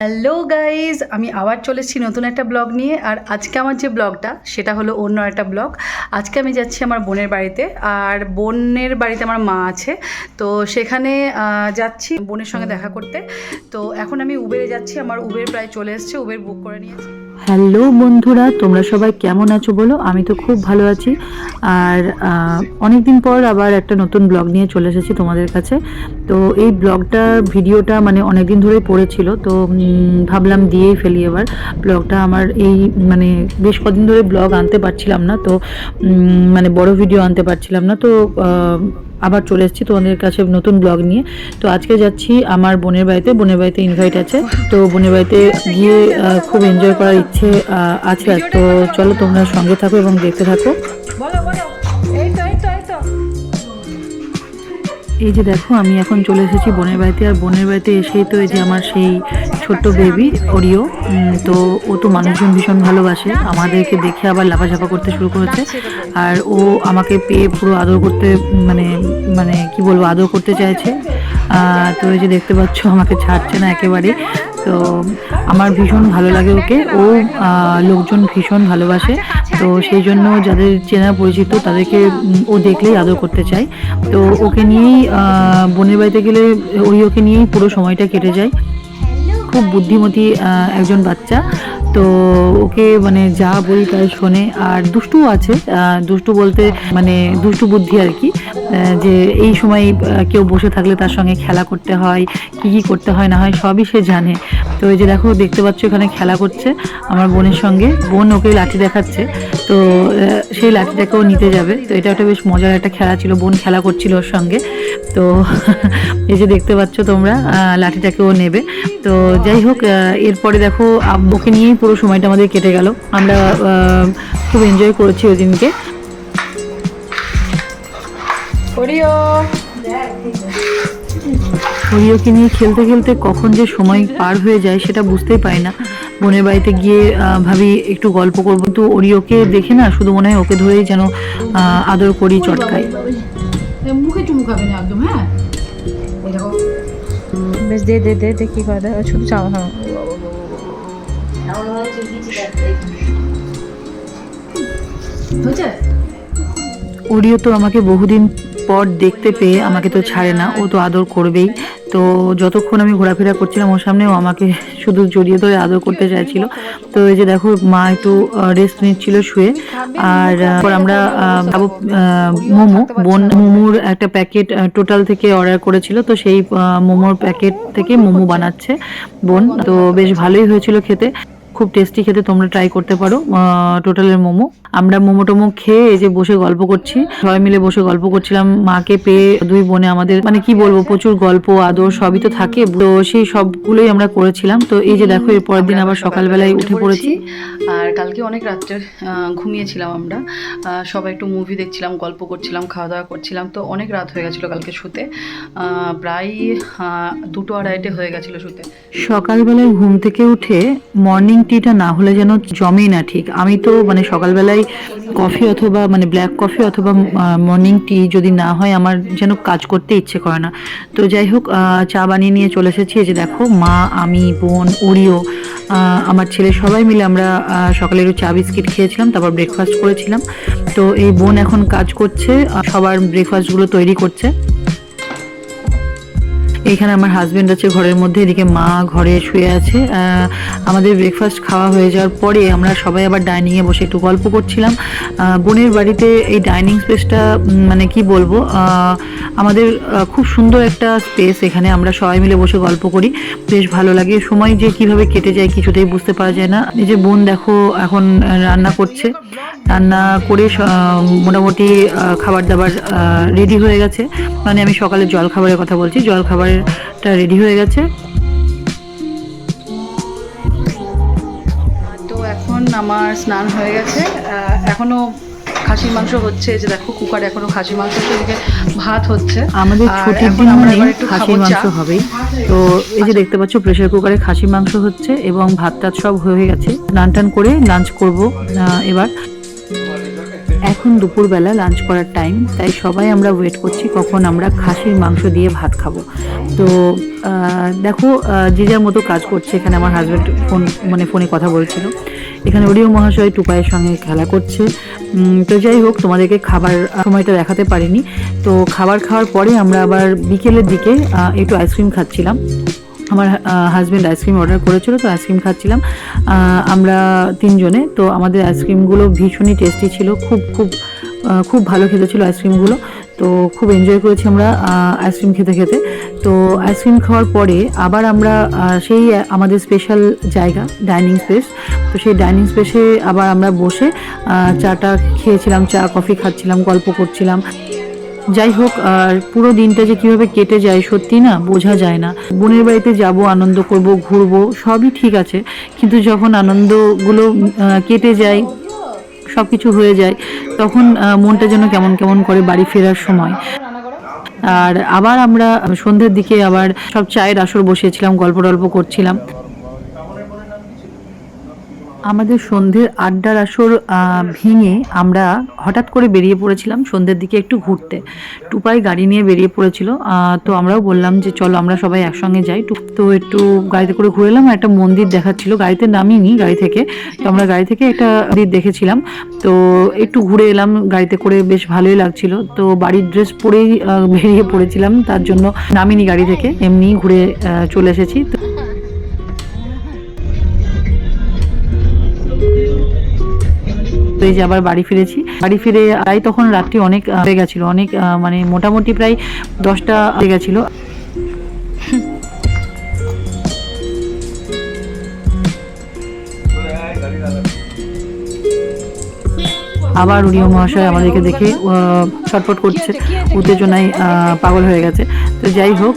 Hello guys আমি আবার চলেছি নতুন একটা ব্লগ নিয়ে, আর আজকে আমার যে ব্লগটা, সেটা হলো অন্য একটা ব্লগ। আজকে আমি যাচ্ছি আমার বোনের বাড়িতে, আর বোনের বাড়িতে আমার মা আছে। তো সেখানে যাচ্ছি বোনের সঙ্গে দেখা করতে। তো এখন আমি উবেরে যাচ্ছি, আমার উবের প্রায় চলে এসছে উবের বুক করে নিয়েছি। হ্যালো বন্ধুরা, তোমরা সবাই কেমন আছো বলো? আমি তো খুব ভালো আছি। আর অনেক দিন পর আবার একটা নতুন ব্লগ নিয়ে চলে এসেছি তোমাদের কাছে। তো এই ব্লগটা ভিডিওটা মানে অনেক দিন ধরেই পড়েছিল, তো ভাবলাম দিয়েই ফেলি এবার। ব্লগটা আমার এই মানে বেশ কদিন ধরে ব্লগ আনতে পারছিলাম না, তো মানে বড় ভিডিও আনতে পারছিলাম না, তো আবার চলে এসেছি তোমাদের কাছে নতুন ব্লগ নিয়ে। তো আজকে যাচ্ছি আমার বোনের বাড়িতে বোনের বাড়িতে ইনভাইট আছে। তো বোনের বাড়িতে গিয়ে খুব এনজয় করার ইচ্ছে আছে। আর তো চলো তোমরা সঙ্গে থাকো এবং দেখতে থাকো। এই যে দেখো আমি এখন চলে এসেছি বোনের বাড়িতে। আর বোনের বাড়িতে এসেই তো এই যে আমার সেই ছোট্ট বেবি ওরিও তো ও তো মানুষজন ভীষণ ভালোবাসে। আমাদেরকে দেখে আবার লাফাঝাপা করতে শুরু করেছে। আর ও আমাকে পেয়ে পুরো আদর করতে মানে মানে কি বলব, আদর করতে চাইছে। তো এই যে দেখতে পাচ্ছ, আমাকে ছাড়ছে না একেবারে। তো আমার ভীষণ ভালো লাগে ওকে। ও লোকজন ভীষণ ভালোবাসে। তো সেই জন্য যাদের চেনা পরিচিত, তাদেরকে ও দেখলেই আদর করতে চায়। তো ওকে নিয়েই বোনের বাড়িতে গেলে ওই ওকে নিয়েই পুরো সময়টা কেটে যায়। খুব বুদ্ধিমতী একজন বাচ্চা। তো ওকে মানে যা বলি তাই শোনে। আর দুষ্টুও আছে দুষ্টু বলতে মানে দুষ্টু বুদ্ধি আর কি যে এই সময় কেউ বসে থাকলে তার সঙ্গে খেলা করতে হয়, কি কি করতে হয় না হয় সবই সে জানে। তো এই যে দেখো, দেখতে পাচ্ছ এখানে খেলা করছে আমার বোনের সঙ্গে। বোন ওকে লাঠি দেখাচ্ছে, তো সেই লাঠিটাকেও নিতে যাবে। তো এটা একটা বেশ মজার একটা খেলা ছিল, বোন খেলা করছিল ওর সঙ্গে। তো এই যে দেখতে পাচ্ছ তোমরা লাঠিটাকেও নেবে। তো যাই হোক এরপরে দেখো আব্বুকে নিয়েই পুরো সময়টা আমাদের কেটে গেল। আমরা খুব এনজয় করেছি ওই দিনকে। হরিওকে নিয়ে খেলতে খেলতে কখন যে সময় পার হয়ে যায় সেটা বুঝতেই পারি না। বোনের বাড়িতে গিয়ে ভাবি একটু গল্প করব। তো ওরিওকে দেখে না শুধু মনে হয় ওকে ধরেই যেন আদর করি চটকাই। মুখে চুমু না একদম হ্যাঁ? বেশ দে দে দে দে কি করে দে হ্যাঁ ওরিও তো আমাকে বহুদিন পর দেখতে পেয়ে আমাকে তো ছাড়ে না, ও তো আদর করবেই। তো যতক্ষণ আমি ঘোরাফেরা করছিলাম, ওর সামনে ও আমাকে শুধু জড়িয়ে ধরে আদর করতে চাইছিল। তো এই যে দেখো, মা একটু রেস্ট নিচ্ছিল শুয়ে। আর আমরা খাব মোমো, বোন মোমোর একটা প্যাকেট টোটাল থেকে অর্ডার করেছিল। তো সেই মোমোর প্যাকেট থেকে মোমো বানাচ্ছে বোন। তো বেশ ভালোই হয়েছিল খেতে। খুব টেস্টি খেতে তোমরা ট্রাই করতে পারো টোটালের মোমো। আমরা মোমো টোমো খেয়ে এই যে বসে গল্প করছি সবাই মিলে বসে গল্প করছিলাম মাকে পেয়ে দুই বোনে আমাদের মানে কি বলব প্রচুর গল্প আদর সবই তো থাকে। তো সেই সবগুলোই আমরা করেছিলাম। তো এই যে দেখো এর পরের দিন আবার সকালবেলায় উঠে পড়েছি। আর কালকে অনেক রাত্রে ঘুমিয়েছিলাম আমরা। সবাই একটু মুভি দেখছিলাম গল্প করছিলাম খাওয়া দাওয়া করছিলাম। তো অনেক রাত হয়ে গেছিল কালকে শুতে। প্রায় দুটো আড়াইটে হয়ে গেছিল শুতে। সকালবেলায় ঘুম থেকে উঠে মর্নিং টিটা না হলে যেন জমেই না ঠিক। আমি তো মানে সকালবেলায় কফি অথবা মানে ব্ল্যাক কফি অথবা মর্নিং টি যদি না হয়, আমার যেন কাজ করতে ইচ্ছে করে না। তো যাই হোক চা বানিয়ে নিয়ে চলে এসেছি। যে দেখো, মা, আমি, বোন, ওরিও আমার ছেলে সবাই মিলে আমরা সকালে একটু চা বিস্কিট খেয়েছিলাম, তারপর ব্রেকফাস্ট করেছিলাম। তো এই বোন এখন কাজ করছে সবার ব্রেকফাস্টগুলো তৈরি করছে। এখানে আমার হাজবেন্ড আছে ঘরের মধ্যে, এদিকে মা ঘরে শুয়ে আছে। আমাদের ব্রেকফাস্ট খাওয়া হয়ে যাওয়ার পরে আমরা সবাই আবার ডাইনিংয়ে বসে একটু গল্প করছিলাম। বোনের বাড়িতে এই ডাইনিং স্পেসটা মানে কি বলব আমাদের খুব সুন্দর একটা স্পেস এখানে আমরা সবাই মিলে বসে গল্প করি। বেশ ভালো লাগে। সময় যে কীভাবে কেটে যায় কিছুতেই বুঝতে পারা যায় না। এই যে বোন দেখো এখন রান্না করছে। রান্না করে মোটামুটি খাবার দাবার রেডি হয়ে গেছে। মানে আমি সকালে জল খাবারের কথা বলছি। জল খাবারটা রেডি হয়ে গেছে। তো এখন আমার স্নান হয়ে গেছে। এখনও খাসির মাংস হচ্ছে যে দেখো কুকারে এখনও খাসির মাংস এদিকে ভাত হচ্ছে। আমাদের ছুটির দিন মানে খাসির মাংস হবেই। তো এই যে দেখতে পাচ্ছ প্রেসার কুকারে খাসির মাংস হচ্ছে এবং ভাত টাত সব হয়ে গেছে। স্নান টান করে লাঞ্চ করব এবার। এখন দুপুরবেলা লাঞ্চ করার টাইম তাই সবাই আমরা ওয়েট করছি কখন আমরা খাসির মাংস দিয়ে ভাত খাব। তো দেখো যে যার মতো কাজ করছে, এখানে আমার হাজব্যান্ড ফোন মানে ফোনে কথা বলছিল। এখানে অরিও মহাশয় টুপাইয়ের সঙ্গে খেলা করছে। তো যাই হোক, তোমাদেরকে খাবার সময়টা দেখাতে পারিনি। তো খাবার খাওয়ার পরে আমরা আবার বিকেলের দিকে একটু আইসক্রিম খাচ্ছিলাম। আমার হাজব্যান্ড আইসক্রিম অর্ডার করেছিল, তো আইসক্রিম খাচ্ছিলাম। আমরা তিনজনে, তো আমাদের আইসক্রিমগুলো ভীষণই টেস্টি ছিল, খুব খুব খুব ভালো খেতে ছিল আইসক্রিমগুলো তো খুব এনজয় করেছি আমরা আইসক্রিম খেতে খেতে। তো আইসক্রিম খাওয়ার পরে আবার আমরা সেই, আমাদের স্পেশাল জায়গা ডাইনিং স্পেস তো সেই ডাইনিং স্পেসে আবার আমরা বসে চাটা খেয়েছিলাম, চা কফি খাচ্ছিলাম, গল্প করছিলাম। যাই হোক আর পুরো দিনটা যে কীভাবে কেটে যায় সত্যি না বোঝা যায় না। বোনের বাড়িতে যাব, আনন্দ করব, ঘুরবো, সবই ঠিক আছে। কিন্তু যখন আনন্দগুলো কেটে যায় সব কিছু হয়ে যায়, তখন মনটা যেন কেমন কেমন করে বাড়ি ফেরার সময়। আর আবার আমরা সন্ধ্যের দিকে আবার সব চায়ের আসর বসিয়েছিলাম, গল্প টল্প করছিলাম। আমাদের সন্ধ্যের আড্ডার আসর ভেঙে আমরা হঠাৎ করে বেরিয়ে পড়েছিলাম সন্ধ্যের দিকে একটু ঘুরতে। টুপাই গাড়ি নিয়ে বেরিয়ে পড়েছিল তো আমরাও বললাম যে চলো আমরা সবাই একসঙ্গে যাই। টু- তো একটু গাড়িতে করে ঘুরে এলাম, একটা মন্দির দেখাচ্ছিল, গাড়িতে নামিনি গাড়ি থেকে। তো আমরা গাড়ি থেকে একটা মন্দির দেখেছিলাম, তো একটু ঘুরে এলাম, গাড়িতে করে বেশ ভালোই লাগছিল। তো বাড়ির ড্রেস পরেই বেরিয়ে পড়েছিলাম, তার জন্য নামিনি গাড়ি থেকে এমনি ঘুরে চলে এসেছি। তো এই যে আবার বাড়ি ফিরেছি। বাড়ি ফিরে আই তখন রাত্রি অনেক হয়ে গেছিল। অনেক মানে মোটামুটি প্রায় দশটা হয়ে গেছিল। আবার উড়িয় মহাশয় আমাদেরকে দেখে ছটফট করছে, উত্তেজনায় পাগল হয়ে গেছে। তো যাই হোক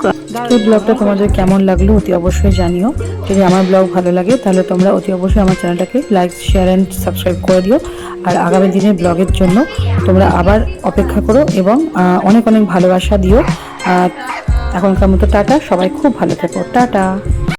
এই ব্লগটা তোমাদের কেমন লাগল অতি অবশ্যই জানিও। যদি আমার ব্লগ ভালো লাগে, তাহলে তোমরা অতি অবশ্যই আমার চ্যানেলটাকে লাইক শেয়ার অ্যান্ড সাবস্ক্রাইব করে দিও। আর আগামী দিনের ব্লগের জন্য তোমরা আবার অপেক্ষা করো এবং অনেক অনেক ভালোবাসা দিও। এখনকার মতো টাটা, সবাই খুব ভালো থেকো। টাটা।